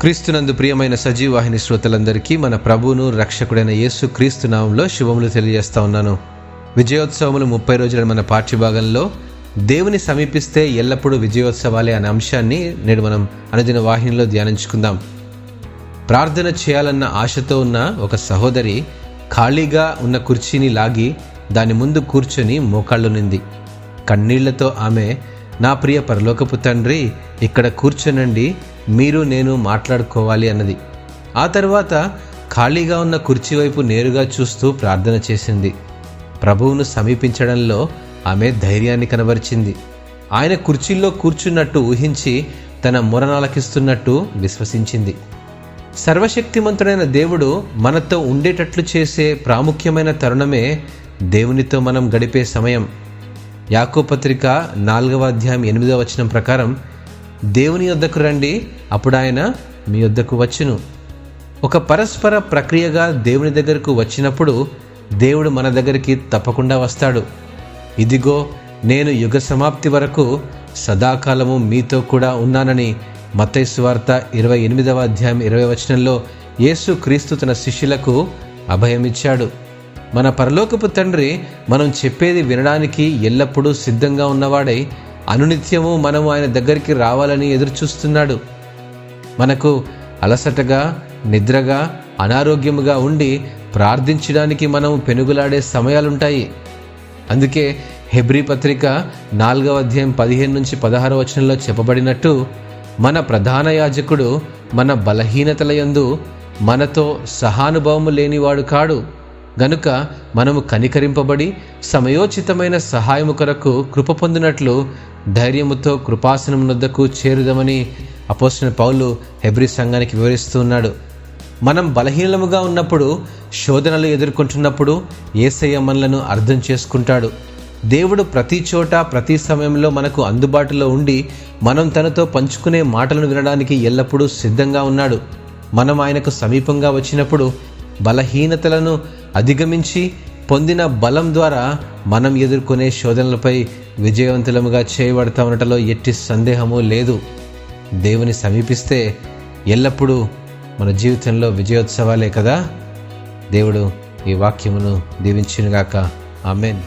క్రీస్తునందు ప్రియమైన సజీవాహిని శ్రోతలందరికీ మన ప్రభువును రక్షకుడైన యేసు క్రీస్తు నామంలో శుభములు తెలియజేస్తా ఉన్నాను. విజయోత్సవములు ముప్పై రోజుల మన పాఠ్యభాగంలో దేవుని సమీపిస్తే ఎల్లప్పుడూ విజయోత్సవాలే అనే అంశాన్ని నేడు మనం అనుదిన వాహినిలో ధ్యానించుకుందాం. ప్రార్థన చేయాలన్న ఆశతో ఉన్న ఒక సహోదరి ఖాళీగా ఉన్న కుర్చీని లాగి దాని ముందు కూర్చొని మోకాళ్ళునింది కన్నీళ్ళతో ఆమె నా ప్రియ పరలోకపు తండ్రి ఇక్కడ కూర్చొనండి మీరు నేను మాట్లాడుకోవాలి అన్నది. ఆ తర్వాత ఖాళీగా ఉన్న కుర్చీ వైపు నేరుగా చూస్తూ ప్రార్థన చేసింది. ప్రభువును సమీపించడంలో ఆమె ధైర్యాన్ని కనబరిచింది. ఆయన కుర్చీల్లో కూర్చున్నట్టు ఊహించి తన మొరనాలకిస్తున్నట్టు విశ్వసించింది. సర్వశక్తిమంతుడైన దేవుడు మనతో ఉండేటట్లు చేసే ప్రాముఖ్యమైన తరుణమే దేవునితో మనం గడిపే సమయం. యాకోపత్రిక నాలుగవ అధ్యాయం ఎనిమిదవ వచనం ప్రకారం దేవుని యొద్దకు రండి అప్పుడు ఆయన మీ యొద్దకు వచ్చును. ఒక పరస్పర ప్రక్రియగా దేవుని దగ్గరకు వచ్చినప్పుడు దేవుడు మన దగ్గరికి తప్పకుండా వస్తాడు. ఇదిగో నేను యుగ సమాప్తి వరకు సదాకాలము మీతో కూడా ఉన్నానని మత్తైసు వార్త ఇరవై ఎనిమిదవ అధ్యాయం ఇరవై వచనంలో యేసు క్రీస్తు తన శిష్యులకు అభయమిచ్చాడు. మన పరలోకపు తండ్రి మనం చెప్పేది వినడానికి ఎల్లప్పుడూ సిద్ధంగా ఉన్నవాడై అనునిత్యము మనం ఆయన దగ్గరికి రావాలని ఎదురుచూస్తున్నాడు. మనకు అలసటగా నిద్రగా అనారోగ్యముగా ఉండి ప్రార్థించడానికి మనం పెనుగులాడే సమయాలుంటాయి. అందుకే హెబ్రీ పత్రిక నాలుగవ అధ్యాయం పదిహేను నుంచి పదహారు వచనంలో చెప్పబడినట్టు మన ప్రధాన యాజకుడు మన బలహీనతల యందు మనతో సహానుభవము లేనివాడు కాడు. గనుక మనము కనికరింపబడి సమయోచితమైన సహాయము కొరకు కృప పొందినట్లు ధైర్యముతో కృపాసనం నొద్దకు చేరుదామని అపోసిన పౌలు హెబ్రి సంఘానికి వివరిస్తూ ఉన్నాడు. మనం బలహీనముగా ఉన్నప్పుడు శోధనలు ఎదుర్కొంటున్నప్పుడు ఏసయ్య మనలను అర్థం చేసుకుంటాడు. దేవుడు ప్రతి చోట ప్రతి సమయంలో మనకు అందుబాటులో ఉండి మనం తనతో పంచుకునే మాటలను వినడానికి ఎల్లప్పుడూ సిద్ధంగా ఉన్నాడు. మనం ఆయనకు సమీపంగా వచ్చినప్పుడు బలహీనతలను అధిగమించి పొందిన బలం ద్వారా మనం ఎదుర్కొనే శోధనలపై విజయవంతులముగా చేయబడతా ఉండటంలో ఎట్టి సందేహము లేదు. దేవుని సమీపిస్తే ఎల్లప్పుడూ మన జీవితంలో విజయోత్సవాలే కదా. దేవుడు ఈ వాక్యమును దీవించినగాక. ఆమెన్.